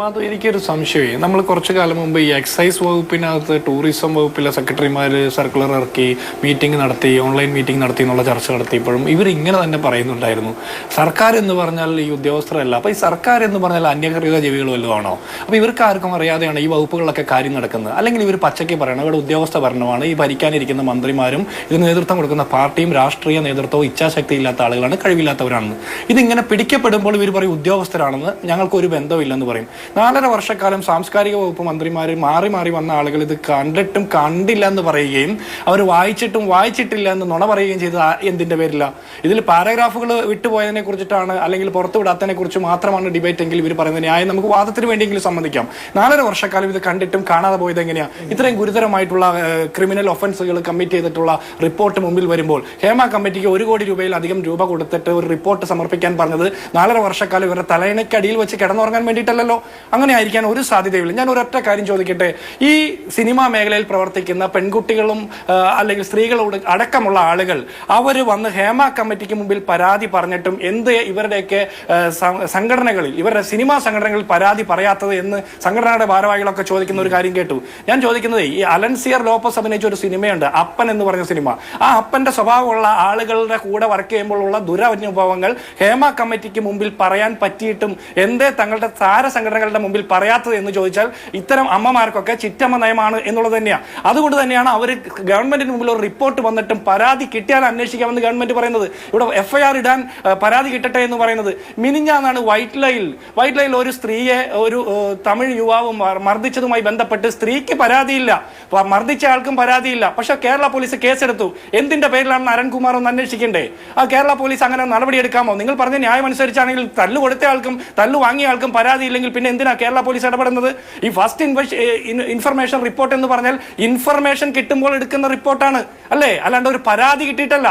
മാധു എനിക്കൊരു സംശയമേ നമ്മൾ കുറച്ചു കാലം മുമ്പ് ഈ എക്സൈസ് വകുപ്പിനകത്ത് ടൂറിസം വകുപ്പിലെ സെക്രട്ടറിമാർ സർക്കുലർ ഇറക്കി മീറ്റിംഗ് നടത്തി ഓൺലൈൻ മീറ്റിംഗ് നടത്തി എന്നുള്ള ചർച്ച നടത്തിയപ്പോഴും ഇവർ ഇങ്ങനെ തന്നെ പറയുന്നുണ്ടായിരുന്നു. സർക്കാർ എന്ന് പറഞ്ഞാൽ ഈ ഉദ്യോഗസ്ഥരല്ല. അപ്പോൾ ഈ സർക്കാർ എന്ന് പറഞ്ഞാൽ അന്യകൃത ജീവികൾ വല്ലതുമാണോ അപ്പോൾ ഇവർക്ക് ആർക്കും അറിയാതെയാണ് ഈ വകുപ്പുകളൊക്കെ കാര്യം നടക്കുന്നത്. അല്ലെങ്കിൽ ഇവർ പച്ചയ്ക്ക് പറയണം. ഇവിടെ ഉദ്യോഗസ്ഥ ഭരണമാണ്. ഈ ഭരിക്കാനിരിക്കുന്ന മന്ത്രിമാരും ഇതിന് നേതൃത്വം കൊടുക്കുന്ന പാർട്ടിയും രാഷ്ട്രീയ നേതൃത്വവും ഇച്ഛാശക്തി ഇല്ലാത്ത ആളുകളാണ്. കഴിവില്ലാത്തവരാണെന്ന്. ഇതിങ്ങനെ പിടിക്കപ്പെടുമ്പോൾ ഇവർ പറയും ഉദ്യോഗസ്ഥരാണെന്ന്. ഞങ്ങൾക്ക് ഒരു ബന്ധമില്ലെന്ന് പറയും. നാലര വർഷക്കാലം സാംസ്കാരിക വകുപ്പ് മന്ത്രിമാർ മാറി മാറി വന്ന ആളുകൾ ഇത് കണ്ടിട്ടും കണ്ടില്ല എന്ന് പറയുകയും അവർ വായിച്ചിട്ടും വായിച്ചിട്ടില്ല എന്ന് നുണ പറയുകയും ചെയ്ത് എന്തിന്റെ പേരില്ല ഇതിൽ പാരഗ്രാഫുകൾ വിട്ടുപോയതിനെ കുറിച്ചിട്ടാണ് അല്ലെങ്കിൽ പുറത്തുവിടാത്തതിനെ കുറിച്ച് മാത്രമാണ് ഡിബേറ്റ് എങ്കിൽ ഇവർ പറയുന്നത് ന്യായം. നമുക്ക് വാദത്തിന് വേണ്ടിയെങ്കിലും സമ്മതിക്കാം. നാലര വർഷക്കാലം ഇത് കണ്ടിട്ടും കാണാതെ പോയത് എങ്ങനെയാ? ഇത്രയും ഗുരുതരമായിട്ടുള്ള ക്രിമിനൽ ഒഫൻസുകൾ കമ്മിറ്റ് ചെയ്തിട്ടുള്ള റിപ്പോർട്ട് മുമ്പിൽ വരുമ്പോൾ ഹേമ കമ്മിറ്റിക്ക് ഒരു കോടി രൂപയിലധികം രൂപ കൊടുത്തിട്ട് ഒരു റിപ്പോർട്ട് സമർപ്പിക്കാൻ പറഞ്ഞത് നാലര വർഷക്കാലം ഇവരുടെ തലയിണയ്ക്കടിയിൽ വെച്ച് കിടന്നുറങ്ങാൻ വേണ്ടിയിട്ടല്ലല്ലോ. അങ്ങനെ ആയിരിക്കാൻ ഒരു സാധ്യതയില്ല ഞാൻ ഒരൊറ്റ കാര്യം ചോദിക്കട്ടെ. ഈ സിനിമാ മേഖലയിൽ പ്രവർത്തിക്കുന്ന പെൺകുട്ടികളും അല്ലെങ്കിൽ സ്ത്രീകളോട് അടക്കമുള്ള ആളുകൾ അവർ വന്ന് ഹേമ കമ്മിറ്റിക്ക് മുമ്പിൽ പരാതി പറഞ്ഞിട്ടും എന്ത് ഇവരുടെയൊക്കെ സംഘടനകളിൽ ഇവരുടെ സിനിമാ സംഘടനകളിൽ പരാതി പറയാത്തത് എന്ന് സംഘടനയുടെ ഭാരവാഹികളൊക്കെ ചോദിക്കുന്ന ഒരു കാര്യം കേട്ടു. ഞാൻ ചോദിക്കുന്നത് ഈ അലൻസിയർ ലോപ്പസ് അഭിനയിച്ച ഒരു സിനിമയുണ്ട് അപ്പൻ എന്ന് പറഞ്ഞ സിനിമ. ആ അപ്പന്റെ സ്വഭാവമുള്ള ആളുകളുടെ കൂടെ വർക്ക് ചെയ്യുമ്പോഴുള്ള ദുരനുഭവങ്ങൾ ഹേമ കമ്മിറ്റിക്ക് മുമ്പിൽ പറയാൻ പറ്റിയിട്ടും എന്തേ തങ്ങളുടെ താര സംഘടനകളുടെ മുമ്പിൽ പറയാത്തത് എന്ന് ചോദിച്ചാൽ ഇത്തരം അമ്മമാർക്കൊക്കെ ചിറ്റമ്മ നയമാണ് എന്നുള്ളത് തന്നെയാണ് അതുകൊണ്ട് തന്നെയാണ് അവർ ഗവൺമെന്റിന് മുമ്പിൽ ഒരു റിപ്പോർട്ട് വന്നിട്ടും പരാതി കിട്ടിയാൽ അന്വേഷിക്കാമെന്ന് ഗവൺമെന്റ് പറയുന്നത്. ഇവിടെ എഫ്ഐആർ ഇടാൻ പരാതി കിട്ടട്ടെ എന്ന് പറയുന്നത്. മിനിഞ്ഞാന്നാണ് വൈറ്റ് ലൈൽ വൈറ്റ് ലൈൽ ഒരു സ്ത്രീയെ ഒരു തമിഴ് യുവാവ് മർ- മർദ്ദിച്ചതുമായി ബന്ധപ്പെട്ട് സ്ത്രീക്ക് പരാതിയില്ല. മർദ്ദിച്ച ആൾക്കും പരാതിയില്ല. പക്ഷെ കേരള പോലീസ് കേസെടുത്തു. എന്തിന്റെ പേരിലാണ് അരുൺകുമാർ ഒന്ന് അന്വേഷിക്കണ്ടേ? ആ കേരള പോലീസ് അങ്ങനെ നടപടിയെടുക്കാമോ? നിങ്ങൾ പറഞ്ഞ ന്യായം അനുസരിച്ചാണെങ്കിൽ തല്ലു കൊടുത്ത ആൾക്കും തല്ലു വാങ്ങിയ ആൾക്കും പരാതി ഇല്ലെങ്കിൽ പിന്നെ എന്തിനാ കേരള പോലീസ് ഇടപെടുന്നത്? ഈ ഫസ്റ്റ് ഇൻഫർമേഷൻ റിപ്പോർട്ട് എന്ന് പറഞ്ഞാൽ ഇൻഫർമേഷൻ കിട്ടുമ്പോൾ എടുക്കുന്ന റിപ്പോർട്ടാണ് അല്ലേ? അല്ലാണ്ട് ഒരു പരാതി കിട്ടിയിട്ടല്ല.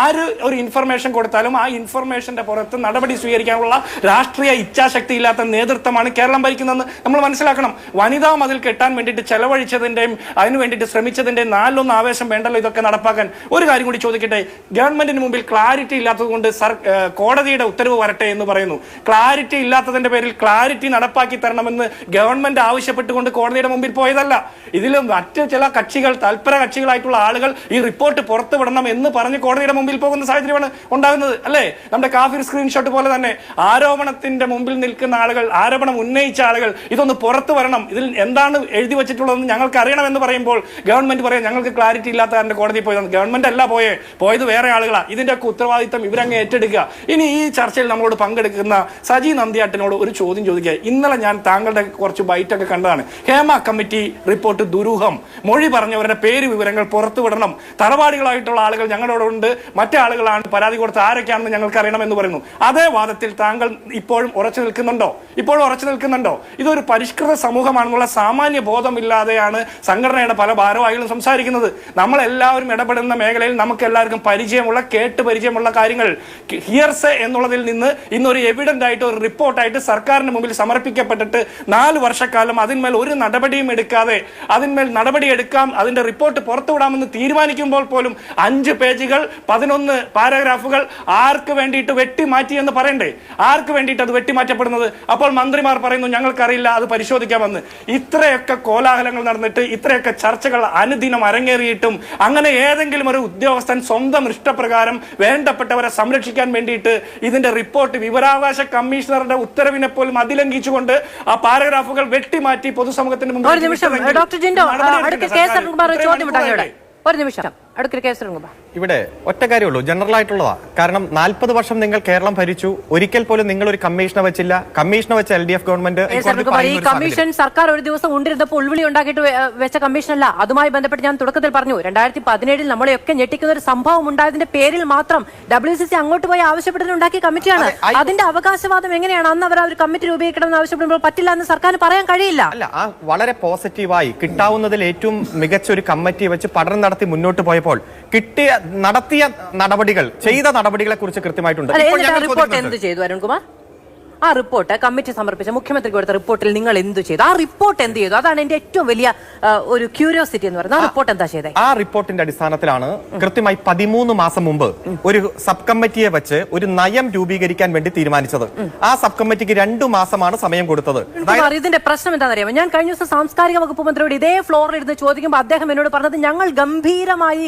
ആര് ഒരു ഇൻഫർമേഷൻ കൊടുത്താലും ആ ഇൻഫർമേഷന്റെ പുറത്ത് നടപടി സ്വീകരിക്കാനുള്ള രാഷ്ട്രീയ ഇച്ഛാശക്തി ഇല്ലാത്ത നേതൃത്വമാണ് കേരളം ഭരിക്കുന്നതെന്ന് നമ്മൾ മനസ്സിലാക്കണം. വനിതാ മതിൽ കെട്ടാൻ വേണ്ടിയിട്ട് ചെലവഴിച്ചതിന്റെയും അതിനു വേണ്ടിയിട്ട് ശ്രമിച്ചതിന്റെയും നാലിലൊന്ന് ആവേശം വേണ്ടല്ലോ ഇതൊക്കെ നടപ്പാക്കാൻ. ഒരു കാര്യം കൂടി ചോദിക്കട്ടെ. ഗവൺമെന്റിന് മുമ്പിൽ ക്ലാരിറ്റി ഇല്ലാത്തത് കൊണ്ട് സർ കോടതിയുടെ ഉത്തരവ് വരട്ടെ എന്ന് പറയുന്നു. ക്ലാരിറ്റി ഇല്ലാത്തതിന്റെ പേരിൽ ക്ലാരിറ്റി നടപ്പാക്കി തരണമെന്ന് ഗവൺമെന്റ് ആവശ്യപ്പെട്ടുകൊണ്ട് കോടതിയുടെ മുമ്പിൽ പോയതല്ല. ഇതിൽ മറ്റ് ചില കക്ഷികൾ തൽപര കക്ഷികളായിട്ടുള്ള ആളുകൾ ഈ റിപ്പോർട്ട് പുറത്തുവിടണം എന്ന് പറഞ്ഞ് കോടതിയുടെ മുമ്പിൽ പോകുന്ന സാഹചര്യമാണ് ഉണ്ടാകുന്നത് അല്ലേ? നമ്മുടെ കാഫിർ സ്ക്രീൻഷോട്ട് പോലെ തന്നെ ആരോപണത്തിന്റെ മുമ്പിൽ നിൽക്കുന്ന ആളുകൾ ആരോപണം ഉന്നയിച്ച ആളുകൾ ഇതൊന്ന് പുറത്തു വരണം. ഇതിൽ എന്താണ് എഴുതി വെച്ചിട്ടുള്ളതെന്ന് ഞങ്ങൾക്ക് അറിയണമെന്ന് പറയുമ്പോൾ ഗവൺമെന്റ് പറയാം ഞങ്ങൾക്ക് ക്ലാരിറ്റി ഇല്ലാത്ത കാരണം കോടതി പോയതാണ് ഗവൺമെന്റ് അല്ല പോയേ പോയത് വേറെ ആളുകളാണ് ഇതിന്റെ ഒക്കെ ഉത്തരവാദിത്തം ഇവരങ്ങ് ഏറ്റെടുക്കുക. ഇനി ഈ ചർച്ചയിൽ നമ്മളോട് പങ്കെടുക്കുന്ന സജി നന്ദിയാട്ടിനോട് ഒരു ചോദ്യം ചോദിക്കുക. ഇന്നലെ ഞാൻ താങ്കളുടെ കുറച്ച് ബൈറ്റൊക്കെ കണ്ടതാണ്. ഹേമ കമ്മിറ്റി റിപ്പോർട്ട് ദുരൂഹം. മൊഴി പറഞ്ഞവരുടെ പേര് വിവരങ്ങൾ പുറത്തുവിടണം തറവാടികളായിട്ടുള്ള ആളുകൾ ഞങ്ങളോടുണ്ട് മറ്റേ ആളുകളാണ് പരാതി കൊടുത്ത ആരൊക്കെയാണെന്ന് ഞങ്ങൾക്ക് അറിയണമെന്ന് പറയുന്നു. അതേ വാദത്തിൽ താങ്കൾ ഇപ്പോഴും ഉറച്ചു നിൽക്കുന്നുണ്ടോ? ഇപ്പോഴും ഉറച്ചു നിൽക്കുന്നുണ്ടോ? ഇതൊരു പരിഷ്കൃത സമൂഹമാണെന്നുള്ള സാമാന്യ ബോധമില്ലാതെയാണ് സംഘടനയുടെ പല ഭാരവാഹികളും സംസാരിക്കുന്നത്. നമ്മളെല്ലാവരും ഇടപെടുന്ന മേഖലയിൽ നമുക്ക് എല്ലാവർക്കും പരിചയമുള്ള കേട്ട് പരിചയമുള്ള കാര്യങ്ങൾ. ഹിയർസ് എന്നുള്ളതിൽ നിന്ന് ഇന്നൊരു എവിഡന്റ് ആയിട്ട് ഒരു റിപ്പോർട്ടായിട്ട് സർക്കാരിന് മുമ്പിൽ സമർപ്പിക്കപ്പെട്ടിട്ട് നാല് വർഷക്കാലം അതിന്മേൽ ഒരു നടപടിയും എടുക്കാതെ അതിന്മേൽ നടപടി എടുക്കാം അതിന്റെ റിപ്പോർട്ട് പുറത്തുവിടാമെന്ന് തീരുമാനിക്കുമ്പോൾ പോലും അഞ്ച് പേജുകൾ പതിനൊന്ന് പാരഗ്രാഫുകൾ ആർക്ക് വേണ്ടിയിട്ട് വെട്ടിമാറ്റി എന്ന് പറയണ്ടേ? ആർക്ക് വേണ്ടിയിട്ട് അത് വെട്ടിമാറ്റപ്പെടുന്നത് അപ്പോൾ മന്ത്രിമാർ പറയുന്നു ഞങ്ങൾക്കറിയില്ല അത് പരിശോധിക്കാമെന്ന്. ഇത്രയൊക്കെ കോലാഹലങ്ങൾ നടന്നിട്ട് ഇത്രയൊക്കെ ചർച്ചകൾ അനുദിനം അരങ്ങേറിയിട്ടും അങ്ങനെ ഏതെങ്കിലും ഒരു ഉദ്യോഗസ്ഥൻ സ്വന്തം ഇഷ്ടപ്രകാരം വേണ്ടപ്പെട്ടവരെ സംരക്ഷിക്കാൻ വേണ്ടിയിട്ട് ഇതിന്റെ റിപ്പോർട്ട് വിവരാവകാശ കമ്മീഷണറുടെ ഉത്തരവിനെ പോലും അതിലംഘിച്ചുകൊണ്ട് ആ പാരഗ്രാഫുകൾ വെട്ടിമാറ്റി പൊതുസമൂഹത്തിന് മുമ്പിൽ ഒരു നിമിഷം ഡോക്ടർ ജിൻഡോ കെ ഒരു ചോദ്യം ഉണ്ടാകും ഒരു നിമിഷം. ഇവിടെ ഒറ്റ കാര്യമുള്ളൂ ജനറൽ ആയിട്ടുള്ളതാ. കാരണം നാൽപ്പത് വർഷം നിങ്ങൾ കേരളം ഭരിച്ചു ഒരിക്കൽ പോലും നിങ്ങൾ ഒരു കമ്മീഷനെ വെച്ചില്ല. കമ്മീഷനെ വെച്ച L D F government commission സർക്കാർ ഒരു ദിവസം കൊണ്ടിരുന്നപ്പോൾ ഉൾവിളി ഉണ്ടാക്കിയിട്ട് വെച്ച കമ്മീഷനല്ല അതുമായി ബന്ധപ്പെട്ട് ഞാൻ തുടക്കത്തിൽ പറഞ്ഞു രണ്ടായിരത്തി പതിനേഴിൽ നമ്മളെയൊക്കെ ഞെട്ടിക്കുന്ന ഒരു സംഭവം ഉണ്ടായതിന്റെ പേരിൽ മാത്രം ഡബ്ല്യു സി സി അങ്ങോട്ട് പോയി ആവശ്യപ്പെട്ടുണ്ടാക്കിയ കമ്മിറ്റിയാണ്. അതിന്റെ അവകാശവാദം എങ്ങനെയാണ്? അന്ന് അവർ ആ ഒരു കമ്മിറ്റി രൂപീകരിക്കണമെന്ന് ആവശ്യപ്പെടുമ്പോൾ പറ്റില്ല എന്ന് സർക്കാർ പറയാൻ കഴിയില്ല. അല്ല വളരെ പോസിറ്റീവായി കിട്ടാവുന്നതിൽ ഏറ്റവും മികച്ച ഒരു കമ്മിറ്റി വെച്ച് പഠനം നടത്തി മുന്നോട്ട് പോയപ്പോൾ കിട്ടിയ നടത്തിയ നടപടികൾ ചെയ്ത നടപടികളെ കുറിച്ച് കൃത്യമായിട്ടുണ്ട്. റിപ്പോർട്ട് എന്ത് ചെയ്തു അരുൺകുമാർ? ആ റിപ്പോർട്ട് കമ്മിറ്റി സമർപ്പിച്ച മുഖ്യമന്ത്രിക്ക് കൊടുത്ത റിപ്പോർട്ടിൽ നിങ്ങൾ എന്ത് ചെയ്തു? ആ റിപ്പോർട്ട് എന്ത് ചെയ്തു? അതാണ് എന്റെ ഏറ്റവും വലിയ ഒരു ക്യൂരിയോസിറ്റി എന്ന് പറയുന്നത്. ആ റിപ്പോർട്ട് എന്താ ചെയ്തത് ആ റിപ്പോർട്ടിന്റെ അടിസ്ഥാനത്തിലാണ് കൃത്യമായി പതിമൂന്ന് മാസം മുമ്പ് ഒരു സബ് കമ്മിറ്റിയെ വെച്ച് ഒരു നയം രൂപീകരിക്കാൻ വേണ്ടി തീരുമാനിച്ചത്. ആ സബ് കമ്മിറ്റിക്ക് രണ്ടു മാസമാണ് സമയം കൊടുത്തത്. ഇതിന്റെ പ്രശ്നം എന്താണെന്നറിയാമോ? ഞാൻ കഴിഞ്ഞ ദിവസം സാംസ്കാരിക വകുപ്പ് മന്ത്രിയോട് ഇതേ ഫ്ലോറിൽ ഇരുന്ന് ചോദിക്കുമ്പോൾ അദ്ദേഹം എന്നോട് പറഞ്ഞത് ഞങ്ങൾ ഗംഭീരമായി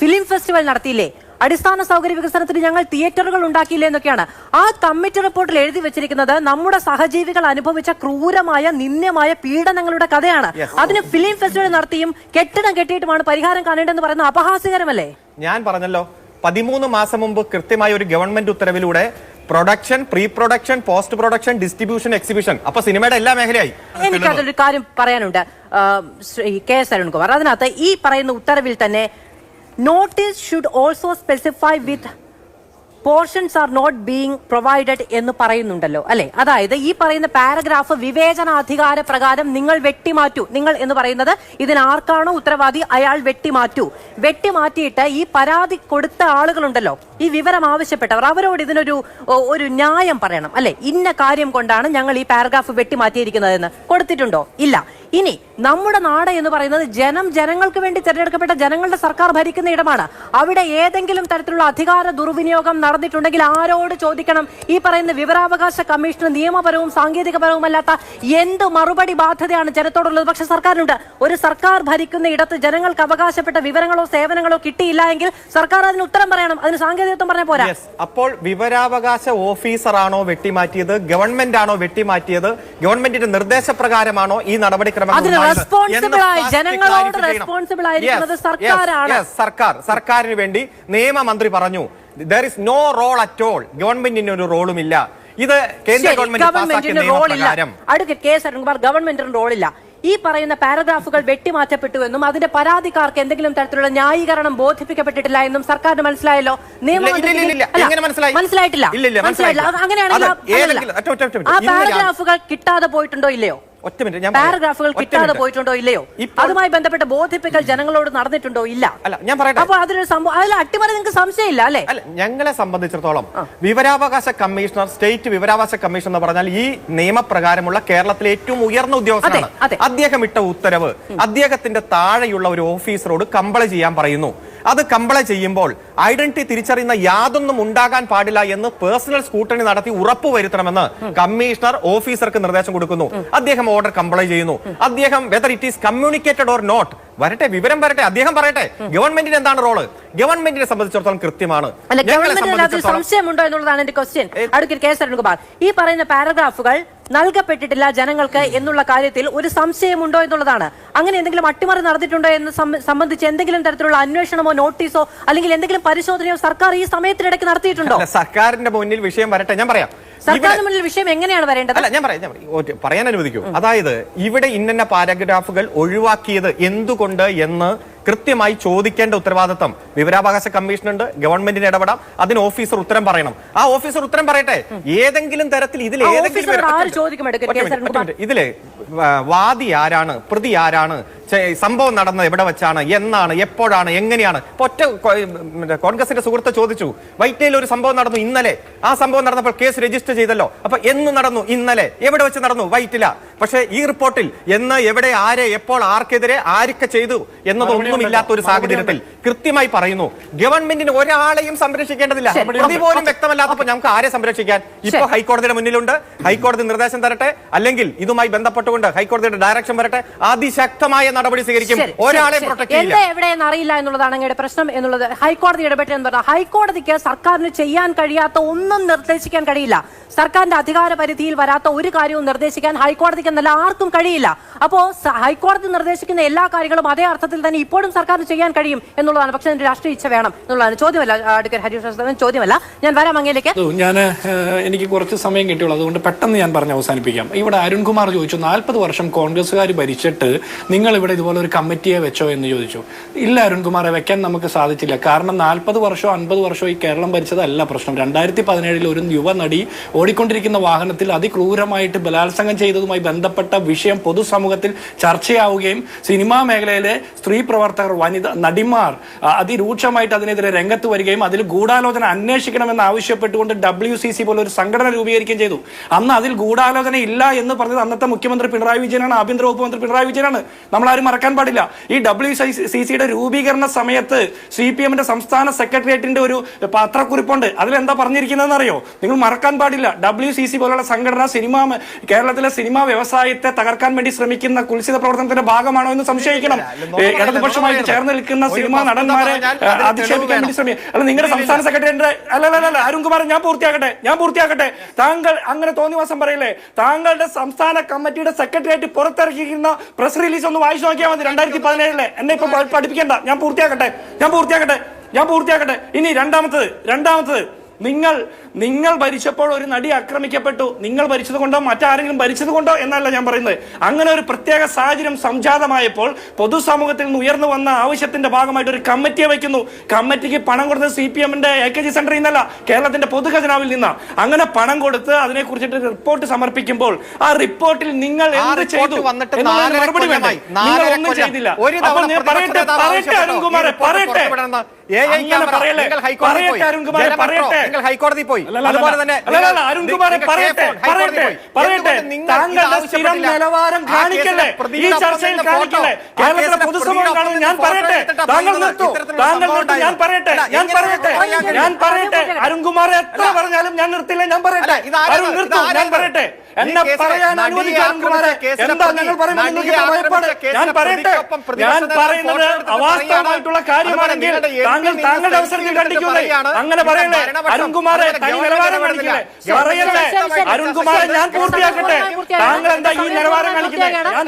ഫിലിം ഫെസ്റ്റിവൽ നടത്തിയില്ലേ? അടിസ്ഥാന സൗകര്യ വികസനത്തിന് ഞങ്ങൾ തിയേറ്ററുകൾ ഉണ്ടാക്കിയില്ല എന്നൊക്കെയാണ്. ആ കമ്മിറ്റി റിപ്പോർട്ടിൽ എഴുതി വെച്ചിരിക്കുന്നത് നമ്മുടെ സഹജീവികൾ അനുഭവിച്ച ക്രൂരമായ നിന്ദ്യമായ പീഡനങ്ങളുടെ കഥയാണ്. അതിന് ഫിലിം ഫെസ്റ്റിവൽ നടത്തിയും കെട്ടിടം കെട്ടിയിട്ടുമാണ് പരിഹാരം കാണേണ്ടതെന്ന് പറയുന്നത് അപഹാസ്യകരമല്ലേ? ഞാൻ പറഞ്ഞല്ലോ പതിമൂന്ന് മാസം മുമ്പ് കൃത്യമായ ഒരു government ഉത്തരവിലൂടെ production pre production post production distribution exhibition അപ്പൊ സിനിമയുടെ എല്ലാ മേഖലയായി. എനിക്ക് അതൊരു കാര്യം പറയാനുണ്ട്. ശ്രീ കെ എസ് അരുൺകുമാർ അതിനകത്ത് ഈ പറയുന്ന ഉത്തരവിൽ തന്നെ Notice should also specify with portions are not being provided എന്ന് പറയുന്നുണ്ടല്ലോ അല്ലെ? അതായത് ഈ പറയുന്ന പാരഗ്രാഫ് വിവേചനാധികാര പ്രകാരം നിങ്ങൾ വെട്ടിമാറ്റൂ നിങ്ങൾ എന്ന് പറയുന്നത് ഇതിനാർക്കാണോ ഉത്തരവാദി? അയാൾ വെട്ടിമാറ്റൂ. വെട്ടിമാറ്റിയിട്ട് ഈ പരാതി കൊടുത്ത ആളുകളുണ്ടല്ലോ ഈ വിവരം ആവശ്യപ്പെട്ടവർ അവരോട് ഇതിനൊരു ഒരു ന്യായം പറയണം അല്ലെ? ഇന്ന കാര്യം കൊണ്ടാണ് ഞങ്ങൾ ഈ പാരഗ്രാഫ് വെട്ടിമാറ്റിയിരിക്കുന്നതെന്ന് കൊടുത്തിട്ടുണ്ടോ? ഇല്ല. ഇനി നമ്മുടെ നാട് എന്ന് പറയുന്നത് ജനം ജനങ്ങൾക്ക് വേണ്ടി തിരഞ്ഞെടുക്കപ്പെട്ട ജനങ്ങളുടെ സർക്കാർ ഭരിക്കുന്ന ഇടമാണ്. അവിടെ ഏതെങ്കിലും തരത്തിലുള്ള അധികാര ദുർവിനിയോഗം നടന്നിട്ടുണ്ടെങ്കിൽ ആരോട് ചോദിക്കണം? ഈ പറയുന്ന വിവരാവകാശ കമ്മീഷന് നിയമപരവും സാങ്കേതികപരവുമല്ലാത്ത എന്ത് മറുപടി ബാധ്യതയാണ് ജനത്തോടുള്ളത്? പക്ഷെ സർക്കാരിനുണ്ട്. ഒരു സർക്കാർ ഭരിക്കുന്ന ഇടത്ത് ജനങ്ങൾക്ക് അവകാശപ്പെട്ട വിവരങ്ങളോ സേവനങ്ങളോ കിട്ടിയില്ല എങ്കിൽ സർക്കാർ അതിന് ഉത്തരം പറയണം. അതിന് സാങ്കേതികത്വം പറഞ്ഞ പോരാ. അപ്പോൾ വിവരാവകാശ ഓഫീസറാണോ വെട്ടിമാറ്റിയത്? ഗവൺമെന്റ് ആണോ വെട്ടിമാറ്റിയത്? ഗവൺമെന്റിന്റെ നിർദ്ദേശപ്രകാരമാണോ ഈ നടപടിക്രമം അതിന് ആയി, ജനങ്ങളോട് റെസ്പോൺസിബിൾ ആയിരിക്കുന്നത് സർക്കാരാണ്. സർക്കാർ സർക്കാരിന് വേണ്ടി നിയമമന്ത്രി പറഞ്ഞു. There is no role at all ഗവൺമെന്റിന് ഒരു റോളും ഇല്ല. ഇത് കേന്ദ്ര ഗവൺമെന്റ് ഗവൺമെന്റിന് റോളില്ല കെ ഗവൺമെന്റിന് ഈ പറയുന്ന പാരഗ്രാഫുകൾ വെട്ടിമാറ്റപ്പെട്ടു എന്നും അതിന്റെ പരാതിക്കാർക്ക് എന്തെങ്കിലും തരത്തിലുള്ള ന്യായീകരണം ബോധിപ്പിക്കപ്പെട്ടിട്ടില്ല എന്നും സർക്കാരിന് മനസ്സിലായല്ലോ? മനസ്സിലായിട്ടില്ല. മനസ്സിലായിട്ടില്ല. അങ്ങനെയാണെങ്കിൽ. ആ പാരഗ്രാഫുകൾ കിട്ടാതെ പോയിട്ടുണ്ടോ ഇല്ലയോ? ഒറ്റ മിനിറ്റ് ഞാൻ പാരഗ്രാഫുകൾ കിട്ടാതെ പോയിട്ടുണ്ടോ ഇല്ലയോ? അതുമായി ബന്ധപ്പെട്ട ബോധിപ്പിക്കൽ ജനങ്ങളോട് നടന്നിട്ടുണ്ടോ ഇല്ല? അല്ല, ഞാൻ പറയട്ടെ. അപ്പൊ അതിലൊരു സംഭവം അതിൽ അട്ടിമറി നിങ്ങൾക്ക് സംശയമില്ല അല്ലെ? അല്ല ഞങ്ങളെ സംബന്ധിച്ചിടത്തോളം വിവരാവകാശ കമ്മീഷണർ സ്റ്റേറ്റ് വിവരാവകാശ കമ്മീഷൻ എന്ന് പറഞ്ഞാൽ ഈ നിയമപ്രകാരമുള്ള കേരളത്തിലെ ഏറ്റവും ഉയർന്ന ഉദ്യോഗസ്ഥനാണ്. അദ്ദേഹം ഇട്ട ഉത്തരവ് അദ്ദേഹത്തിന്റെ താഴെയുള്ള ഒരു ഓഫീസറോട് കമ്പള ചെയ്യാൻ പറയുന്നു. അത് കമ്പള ചെയ്യുമ്പോൾ ഐഡന്റിറ്റി തിരിച്ചറിയുന്ന യാതൊന്നും ഉണ്ടാകാൻ പാടില്ല എന്ന് പേഴ്സണൽ സ്കൂട്ടണി നടത്തി ഉറപ്പുവരുത്തണമെന്ന് കമ്മീഷണർ ഓഫീസർക്ക് നിർദ്ദേശം കൊടുക്കുന്നു. അദ്ദേഹം ഓർഡർ കംപ്ലൈ ചെയ്യുന്നു. അദ്ദേഹം whether it is communicated or not വരട്ടെ വിവരം വരട്ടെ അദ്ദേഹം പറയട്ടെ ഗവൺമെന്റിന് എന്താണ് റോൾ? ഗവൺമെന്റിനെ സംബന്ധിച്ചിടത്തോളം കൃത്യമാണ്. സംശയമുണ്ടോ എന്നുള്ളതാണ് എന്റെ ക്വസ്റ്റ്യൻ അടുക്കൽ കെ സരൺകുമാർ ഈ പറയുന്ന പാരഗ്രാഫുകൾ നൽകപ്പെട്ടിട്ടില്ല ജനങ്ങൾക്ക് എന്നുള്ള കാര്യത്തിൽ ഒരു സംശയമുണ്ടോ എന്നുള്ളതാണ്. അങ്ങനെ എന്തെങ്കിലും അട്ടിമറി നടന്നിട്ടുണ്ടോ എന്ന് സംബന്ധിച്ച് എന്തെങ്കിലും തരത്തിലുള്ള അന്വേഷണമോ നോട്ടീസോ അല്ലെങ്കിൽ എന്തെങ്കിലും പരിശോധനയോ സർക്കാർ ഈ സമയത്തിനിടയ്ക്ക് നടത്തിയിട്ടുണ്ടോ? സർക്കാരിന്റെ മുന്നിൽ വിഷയം വരട്ടെ ഞാൻ പറയാം. സർക്കാരിന്റെ മുന്നിൽ വിഷയം എങ്ങനെയാണ് വരേണ്ടത്? അല്ല ഞാൻ പറയാം പറയാൻ അനുവദിക്കൂ. അതായത് ഇവിടെ ഇന്ന പാരഗ്രാഫുകൾ ഒഴിവാക്കിയത് എന്തുകൊണ്ട് എന്ന് കൃത്യമായി ചോദിക്കേണ്ട ഉത്തരവാദിത്തം വിവരാവകാശ കമ്മീഷനുണ്ട് ഗവൺമെന്റിന് ഇടപെടാം അതിന് ഓഫീസർ ഉത്തരം പറയണം. ആ ഓഫീസർ ഉത്തരം പറയട്ടെ? ഏതെങ്കിലും തരത്തിൽ ഇതിൽ ഏതെങ്കിലും. ഇതിൽ വാദി ആരാണ് പ്രതി ആരാണ് സംഭവം നടന്നത് എവിടെ വെച്ചാണ് എന്നാണ് എപ്പോഴാണ് എങ്ങനെയാണ്? ഇപ്പൊ ഒറ്റ കോൺഗ്രസിന്റെ സുഹൃത്ത് ചോദിച്ചു വൈറ്റയിൽ ഒരു സംഭവം നടന്നു ഇന്നലെ. ആ സംഭവം നടന്നപ്പോൾ കേസ് രജിസ്റ്റർ ചെയ്തല്ലോ. അപ്പൊ എന്ന് നടന്നു ഇന്നലെ? എവിടെ വെച്ച് നടന്നു? വൈറ്റില. പക്ഷേ ഈ റിപ്പോർട്ടിൽ എന്ന് എവിടെ ആരെ എപ്പോൾ ആർക്കെതിരെ ആരൊക്കെ ചെയ്തു എന്നതൊന്നും ഇല്ലാത്ത ഒരു സാഹചര്യത്തിൽ കൃത്യമായി പറയുന്നു ഗവൺമെന്റിന് ഒരാളെയും സംരക്ഷിക്കേണ്ടതില്ല. പ്രതി പോലും വ്യക്തമല്ലാത്തപ്പോൾ നമുക്ക് ആരെ സംരക്ഷിക്കാൻ? ഇപ്പൊ ഹൈക്കോടതിയുടെ മുന്നിലുണ്ട്. ഹൈക്കോടതി നിർദ്ദേശം തരട്ടെ. അല്ലെങ്കിൽ ഇതുമായി ബന്ധപ്പെട്ടുകൊണ്ട് ഹൈക്കോടതിയുടെ ഡയറക്ഷൻ വരട്ടെ. അതിശക്തമായ നടപടി സ്വീകരിക്കും. ഒരാളെ പ്രൊട്ടക്ട്. ചെയ്യില്ല. എവിടെയെന്ന് അറിയില്ല എന്നുള്ളതാണ് അങ്ങയുടെ പ്രശ്നം എന്നുള്ളത് ഹൈക്കോടതി ഇടപെട്ട് എന്ന് പറഞ്ഞാൽ ഹൈക്കോടതിക്ക് സർക്കാരിന് ചെയ്യാൻ കഴിയാത്ത ഒന്നും നിർദ്ദേശിക്കാൻ കഴിയില്ല. സർക്കാരിന്റെ അധികാര പരിധിയിൽ വരാത്ത ഒരു കാര്യവും നിർദ്ദേശിക്കാൻ ഹൈക്കോടതിക്ക് എന്നല്ല ആർക്കും കഴിയില്ല. അപ്പോ ഹൈക്കോടതി നിർദ്ദേശിക്കുന്ന എല്ലാ കാര്യങ്ങളും അതേ അർത്ഥത്തിൽ തന്നെ ഇപ്പോഴും സർക്കാരിന് ചെയ്യാൻ കഴിയും എന്നുള്ളതാണ്. പക്ഷേ അതിന്റെ രാഷ്ട്രീയ ഇച്ഛ വേണം എന്നുള്ളതാണ്. ചോദ്യമല്ല ഹരിശാസ്ത്രൻ ചോദ്യമല്ല. ഞാൻ വരാം അങ്ങയിലേക്ക് ഞാൻ എനിക്ക് കുറച്ച് സമയം കിട്ടിയുള്ളൂ. അതുകൊണ്ട് പെട്ടെന്ന് ഞാൻ പറഞ്ഞ് അവസാനിപ്പിക്കാം. ഇവിടെ അരുൺകുമാർ ചോദിച്ചു നാൽപ്പത് വർഷം കോൺഗ്രസ്സുകാർ ഭരിച്ചിട്ട് നിങ്ങൾ ഇവിടെ ഇതുപോലെ ഒരു കമ്മിറ്റിയെ വെച്ചോ എന്ന് ചോദിച്ചു. ഇല്ല അരുൺകുമാറെ വെക്കാൻ നമുക്ക് സാധിച്ചില്ല. കാരണം നാൽപ്പത് വർഷോ അൻപത് വർഷോ ഈ കേരളം ഭരിച്ചതല്ല പ്രശ്നം. രണ്ടായിരത്തി പതിനേഴിൽ ഒരു യുവ നടി ഓടിക്കൊണ്ടിരിക്കുന്ന വാഹനത്തിൽ അതിക്രൂരമായിട്ട് ബലാത്സംഗം ചെയ്തതുമായി ബന്ധപ്പെട്ട വിഷയം പൊതുസമൂഹത്തിൽ ചർച്ചയാവുകയും സിനിമാ മേഖലയിലെ സ്ത്രീ പ്രവർത്തകർ വനിത നടിമാർ അതിരൂക്ഷമായിട്ട് അതിനെതിരെ രംഗത്ത് വരികയും അതിൽ ഗൂഢാലോചന അന്വേഷിക്കണമെന്ന് ആവശ്യപ്പെട്ടുകൊണ്ട് ഡബ്ല്യു സി സി പോലെ ഒരു സംഘടന രൂപീകരിക്കുകയും ചെയ്തു. അന്ന് അതിൽ ഗൂഢാലോചന ഇല്ല എന്ന് പറഞ്ഞത് അന്നത്തെ മുഖ്യമന്ത്രി പിണറായി വിജയനാണ് ആഭ്യന്തര വകുപ്പ് മന്ത്രി പിണറായി വിജയനാണ്. നമ്മൾ ആരും മറക്കാൻ പാടില്ല. ഈ ഡബ്ല്യു സി സിയുടെ രൂപീകരണ സമയത്ത് സി പി എമ്മിന്റെ സംസ്ഥാന സെക്രട്ടേറിയറ്റിന്റെ ഒരു പത്രക്കുറിപ്പുണ്ട്. അതിലെന്താ പറഞ്ഞിരിക്കുന്നതെന്ന് അറിയോ നിങ്ങൾ മറക്കാൻ പാടില്ല. ഡബ്ല്യു സി സി പോലുള്ള സംഘടന സിനിമ കേരളത്തിലെ സിനിമാ വ്യവസായത്തെ തകർക്കാൻ വേണ്ടി ശ്രമിക്കുന്ന കുൽസിത പ്രവർത്തനത്തിന്റെ ഭാഗമാണോ എന്ന് സംശയിക്കണം. ഏ, ഇടതുപക്ഷമായിട്ട് ചേർന്ന് നിൽക്കുന്ന സിനിമാ നടന്മാരെ അധിക്ഷേപിക്കാൻ വേണ്ടി ശ്രമിക്കും അല്ല നിങ്ങളുടെ. സംസ്ഥാന സെക്രട്ടറിയുടെ അല്ല അല്ല അല്ല അരുൺകുമാർ ഞാൻ പൂർത്തിയാക്കട്ടെ ഞാൻ പൂർത്തിയാക്കട്ടെ. താങ്കൾ അങ്ങനെ തോന്നിവാസം പറയില്ലേ? താങ്കളുടെ സംസ്ഥാന കമ്മിറ്റിയുടെ സെക്രട്ടറിയായിട്ട് പുറത്തിറക്കിയിരിക്കുന്ന പ്രസ് റിലീസ് ഒന്ന് വായിച്ചു നോക്കിയാൽ മതി രണ്ടായിരത്തി പതിനേഴിലെ എന്നെ ഇപ്പൊ പഠിപ്പിക്കണ്ട. ഞാൻ പൂർത്തിയാക്കട്ടെ ഞാൻ പൂർത്തിയാക്കട്ടെ ഞാൻ പൂർത്തിയാക്കട്ടെ. ഇനി രണ്ടാമത്തത് രണ്ടാമത്തത്. നിങ്ങൾ നിങ്ങൾ ഭരിച്ചപ്പോൾ ഒരു നടി ആക്രമിക്കപ്പെട്ടു. നിങ്ങൾ ഭരിച്ചത് കൊണ്ടോ മറ്റാരെങ്കിലും ഭരിച്ചത് കൊണ്ടോ എന്നല്ല ഞാൻ പറയുന്നത്. അങ്ങനെ ഒരു പ്രത്യേക സാഹചര്യം സംജാതമായപ്പോൾ പൊതുസമൂഹത്തിൽ നിന്ന് ഉയർന്നു വന്ന ആവശ്യത്തിന്റെ ഭാഗമായിട്ട് ഒരു കമ്മിറ്റിയെ വയ്ക്കുന്നു. കമ്മിറ്റിക്ക് പണം കൊടുത്തത് സി പി എമ്മിന്റെ എ കെ ജി സെന്ററിൽ നിന്നല്ല കേരളത്തിന്റെ പൊതുഖജനാവിൽ നിന്നാ. അങ്ങനെ പണം കൊടുത്ത് അതിനെ കുറിച്ചിട്ട് റിപ്പോർട്ട് സമർപ്പിക്കുമ്പോൾ ആ റിപ്പോർട്ടിൽ നിങ്ങൾ എന്ത് ചെയ്തു മറുപടി വേണ്ടേ? നിങ്ങൾ ഒന്നും ചെയ്തില്ല. പറയട്ടെ പറയട്ടെ അരുൺകുമാരെ പറയട്ടെ. പറയട്ടെ. അരുൺകുമാരെ. പറയട്ടെ. നിങ്ങൾ ഹൈക്കോടതി പോയി. അതുപോലെ തന്നെ അരുൺകുമാരെ പറയട്ടെ പറയട്ടെ പറയട്ടെ. താങ്കളുടെ സ്ഥിരം നിലവാരം കാണിക്കല്ലേ? ഈ ചർച്ചയിൽ കാണിക്കല്ലേ. കേരളത്തിലെ പൊതുസമൂഹം പ്രതിയുടെ ഞാൻ പറയട്ടെ. താങ്കൾ. നിർത്തു. താങ്കൾ നിർത്തു. ഞാൻ പറയട്ടെ. ഞാൻ പറയട്ടെ. ഞാൻ പറയട്ടെ. അരുൺകുമാർ എത്ര പറഞ്ഞാലും ഞാൻ നിർത്തില്ല. ഞാൻ പറയട്ടെ. അരുൺ നിർത്തു. ഞാൻ പറയട്ടെ. എന്നെ പറയാൻ എന്താ ഞാൻ പറയട്ടെ ഞാൻ പറയുന്നത് അവാസ്തവമായിട്ടുള്ള കാര്യമാണെങ്കിൽ താങ്കൾ താങ്കളുടെ അവസരത്തിൽ കണ്ടിക്കൂലേ അങ്ങനെ പറയല്ലേ അരുൺകുമാറെ തനി നിലവാരം കാണിക്കണേ പറയല്ലേ. അരുൺകുമാറെ ഞാൻ. പൂർത്തിയാക്കട്ടെ. താങ്കൾ എന്താ ഈ നിലവാരം. കാണിക്കുന്നത് ഞാൻ